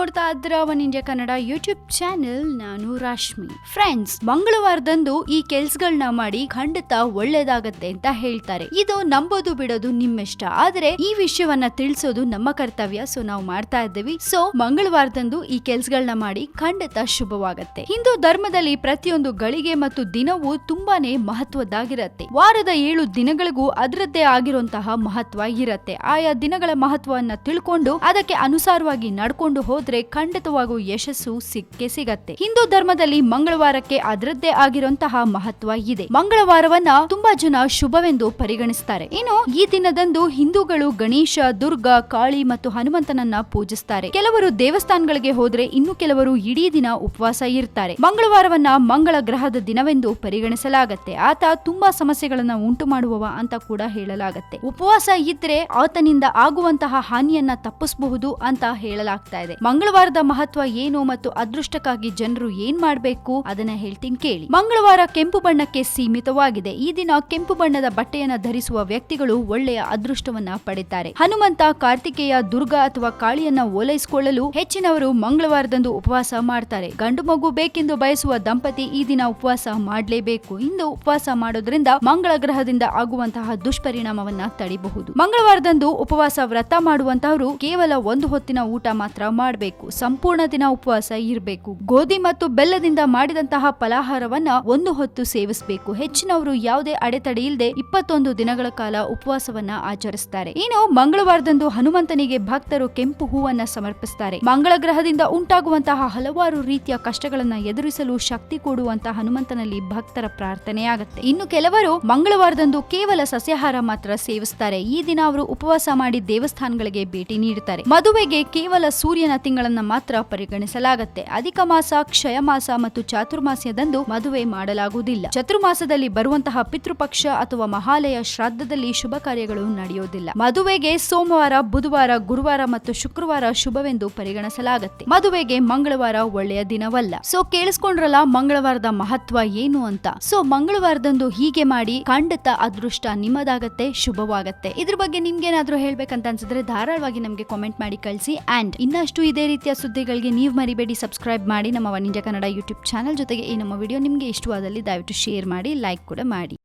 ನೋಡ್ತಾ ಇದ್ರ one India Kannada YouTube channel ನಾನು ರಾಶ್ಮಿ ಫ್ರೆಂಡ್ಸ್ ಮಂಗಳವಾರದಂದು ಈ ಕೆಲ್ಸಗಳನ್ನ ಮಾಡಿ ಖಂಡಿತ ಒಳ್ಳೇದಾಗತ್ತೆ ಅಂತ ಹೇಳ್ತಾರೆ. ಇದು ನಂಬೋದು ಬಿಡೋದು ನಿಮ್ಮಿಷ್ಟ. ಆದ್ರೆ ಈ ವಿಷಯವನ್ನ ತಿಳಿಸೋದು ನಮ್ಮ ಕರ್ತವ್ಯ. ಸೊ ನಾವು ಮಾಡ್ತಾ ಇದ್ದೀವಿ. ಸೊ ಮಂಗಳವಾರದಂದು ಈ ಕೆಲ್ಸಗಳನ್ನ ಮಾಡಿ ಖಂಡಿತ ಶುಭವಾಗತ್ತೆ. ಹಿಂದೂ ಧರ್ಮದಲ್ಲಿ ಪ್ರತಿಯೊಂದು ಗಳಿಗೆ ಮತ್ತು ದಿನವೂ ತುಂಬಾನೇ ಮಹತ್ವದ್ದಾಗಿರತ್ತೆ. ವಾರದ ಏಳು ದಿನಗಳಿಗೂ ಅದರದ್ದೇ ಆಗಿರುವಂತಹ ಮಹತ್ವ ಇರತ್ತೆ. ಆಯಾ ದಿನಗಳ ಮಹತ್ವವನ್ನ ತಿಳ್ಕೊಂಡು ಅದಕ್ಕೆ ಅನುಸಾರವಾಗಿ ನಡ್ಕೊಂಡು ಹೋದ್ರೆ ಖಂಡಿತವಾಗೂ ಯಶಸ್ಸು ಸಿಕ್ಕೇ ಸಿಗತ್ತೆ. ಹಿಂದೂ ಧರ್ಮದಲ್ಲಿ ಮಂಗಳವಾರಕ್ಕೆ ಅದರದ್ದೇ ಆಗಿರುವಂತಹ ಮಹತ್ವ ಇದೆ. ಮಂಗಳವಾರವನ್ನ ತುಂಬಾ ಜನ ಶುಭವೆಂದು ಪರಿಗಣಿಸ್ತಾರೆ. ಇನ್ನು ಈ ದಿನದಂದು ಹಿಂದೂಗಳು ಗಣೇಶ, ದುರ್ಗಾ, ಕಾಳಿ ಮತ್ತು ಹನುಮಂತನನ್ನ ಪೂಜಿಸ್ತಾರೆ. ಕೆಲವರು ದೇವಸ್ಥಾನಗಳಿಗೆ ಹೋದ್ರೆ ಇನ್ನು ಕೆಲವರು ಇಡೀ ದಿನ ಉಪವಾಸ ಇರ್ತಾರೆ. ಮಂಗಳವಾರವನ್ನ ಮಂಗಳ ಗ್ರಹದ ದಿನವೆಂದು ಪರಿಗಣಿಸಲಾಗತ್ತೆ. ಆತ ತುಂಬಾ ಸಮಸ್ಯೆಗಳನ್ನ ಉಂಟು ಮಾಡುವವ ಅಂತ ಕೂಡ ಹೇಳಲಾಗತ್ತೆ. ಉಪವಾಸ ಇದ್ರೆ ಆತನಿಂದ ಆಗುವಂತಹ ಹಾನಿಯನ್ನ ತಪ್ಪಿಸಬಹುದು ಅಂತ ಹೇಳಲಾಗ್ತಾ ಇದೆ. ಮಂಗಳವಾರದ ಮಹತ್ವ ಏನು ಮತ್ತು ಅದೃಷ್ಟಕ್ಕಾಗಿ ಜನರು ಏನ್ ಮಾಡಬೇಕು? ಅದನ್ನ ಹೇಳ್ತೀನಿ ಕೇಳಿ. ಮಂಗಳವಾರ ಕೆಂಪು ಬಣ್ಣಕ್ಕೆ ಸೀಮಿತವಾಗಿದೆ. ಈ ದಿನ ಕೆಂಪು ಬಣ್ಣದ ಬಟ್ಟೆಯನ್ನ ಧರಿಸುವ ವ್ಯಕ್ತಿಗಳು ಒಳ್ಳೆಯ ಅದೃಷ್ಟವನ್ನ ಪಡೆಯುತ್ತಾರೆ ಹನುಮಂತ, ಕಾರ್ತಿಕೇಯ, ದುರ್ಗಾ ಅಥವಾ ಕಾಳಿಯನ್ನ ಓಲೈಸಿಕೊಳ್ಳಲು ಹೆಚ್ಚಿನವರು ಮಂಗಳವಾರದಂದು ಉಪವಾಸ ಮಾಡ್ತಾರೆ. ಗಂಡು ಮಗು ಬೇಕೆಂದು ಬಯಸುವ ದಂಪತಿ ಈ ದಿನ ಉಪವಾಸ ಮಾಡಲೇಬೇಕು. ಇಂದು ಉಪವಾಸ ಮಾಡೋದ್ರಿಂದ ಮಂಗಳ ಗ್ರಹದಿಂದ ಆಗುವಂತಹ ದುಷ್ಪರಿಣಾಮವನ್ನ ತಡಿಬಹುದು. ಮಂಗಳವಾರದಂದು ಉಪವಾಸ ವ್ರತ ಮಾಡುವಂತಹವರು ಕೇವಲ ಒಂದು ಹೊತ್ತಿನ ಊಟ ಮಾತ್ರ ಮಾಡಬೇಕು. ಸಂಪೂರ್ಣ ದಿನ ಉಪವಾಸ ಇರಬೇಕು. ಗೋಧಿ ಮತ್ತು ಬೆಲ್ಲದಿಂದ ಮಾಡಿದಂತಹ ಫಲಾಹಾರವನ್ನ ಒಂದು ಹೊತ್ತು ಸೇವಿಸಬೇಕು. ಹೆಚ್ಚಿನವರು ಯಾವುದೇ ಅಡೆತಡೆ ಇಲ್ಲದೆ ಇಪ್ಪತ್ತೊಂದು ದಿನಗಳ ಕಾಲ ಉಪವಾಸವನ್ನ ಆಚರಿಸುತ್ತಾರೆ ಇನ್ನು ಮಂಗಳವಾರದಂದು ಹನುಮಂತನಿಗೆ ಭಕ್ತರು ಕೆಂಪು ಹೂವನ್ನ ಸಮರ್ಪಿಸುತ್ತಾರೆ ಮಂಗಳ ಗ್ರಹದಿಂದ ಉಂಟಾಗುವಂತಹ ಹಲವಾರು ರೀತಿಯ ಕಷ್ಟಗಳನ್ನ ಎದುರಿಸಲು ಶಕ್ತಿ ಕೊಡುವಂತಹ ಹನುಮಂತನಲ್ಲಿ ಭಕ್ತರ ಪ್ರಾರ್ಥನೆಯಾಗುತ್ತೆ ಇನ್ನು ಕೆಲವರು ಮಂಗಳವಾರದಂದು ಕೇವಲ ಸಸ್ಯಾಹಾರ ಮಾತ್ರ ಸೇವಿಸುತ್ತಾರೆ ಈ ದಿನ ಅವರು ಉಪವಾಸ ಮಾಡಿ ದೇವಸ್ಥಾನಗಳಿಗೆ ಭೇಟಿ ನೀಡುತ್ತಾರೆ. ಮದುವೆಗೆ ಕೇವಲ ಸೂರ್ಯನ ತಿಂಗಳನ್ನ ಮಾತ್ರ ಪರಿಗಣಿಸಲಾಗತ್ತೆ. ಅಧಿಕ ಮಾಸ, ಕ್ಷಯ ಮಾಸ ಮತ್ತು ಚಾತುರ್ಮಾಸ್ಯದಂದು ಮದುವೆ ಮಾಡಲಾಗುವುದಿಲ್ಲ. ಚತುರ್ಮಾಸದಲ್ಲಿ ಬರುವಂತಹ ಪಿತೃಪಕ್ಷ ಅಥವಾ ಮಹಾಲಯ ಶ್ರಾದ್ದದಲ್ಲಿ ಶುಭ ಕಾರ್ಯಗಳು ನಡೆಯುವುದಿಲ್ಲ ಮದುವೆಗೆ ಸೋಮವಾರ, ಬುಧವಾರ, ಗುರುವಾರ ಮತ್ತು ಶುಕ್ರವಾರ ಶುಭವೆಂದು ಪರಿಗಣಿಸಲಾಗುತ್ತೆ. ಮದುವೆಗೆ ಮಂಗಳವಾರ ಒಳ್ಳೆಯ ದಿನವಲ್ಲ. ಸೊ ಕೇಳಿಸ್ಕೊಂಡ್ರಲ್ಲ ಮಂಗಳವಾರದ ಮಹತ್ವ ಏನು ಅಂತ. ಸೊ ಮಂಗಳವಾರದಂದು ಹೀಗೆ ಮಾಡಿ ಖಂಡಿತ ಅದೃಷ್ಟ ನಿಮ್ಮದಾಗತ್ತೆ, ಶುಭವಾಗತ್ತೆ. ಇದ್ರ ಬಗ್ಗೆ ನಿಮ್ಗೇನಾದ್ರೂ ಹೇಳ್ಬೇಕಂತ ಅನ್ಸಿದ್ರೆ ಧಾರಾಳವಾಗಿ ನಮಗೆ ಕಾಮೆಂಟ್ ಮಾಡಿ ಕಳಿಸಿ. ಅಂಡ್ ಇನ್ನಷ್ಟು ಇದೇ ರೀತಿಯ ಸುದ್ದಿಗಳಿಗೆ ನೀವು ಮರಿಬೇಡಿ ಸಬ್ಸ್ಕ್ರೈಬ್ ಮಾಡಿ ನಮ್ಮ ಒನ್ ಕನ್ನಡ ಯೂಟ್ಯೂಬ್ ಚಾನಲ್ ಜೊತೆಗೆ ಈ ನಮ್ಮ ವಿಡಿಯೋ ನಿಮಗೆ ಇಷ್ಟವಾದಲ್ಲಿ ದಯವಿಟ್ಟು ಶೇರ್ ಮಾಡಿ ಲೈಕ್ ಕೂಡ ಮಾಡಿ.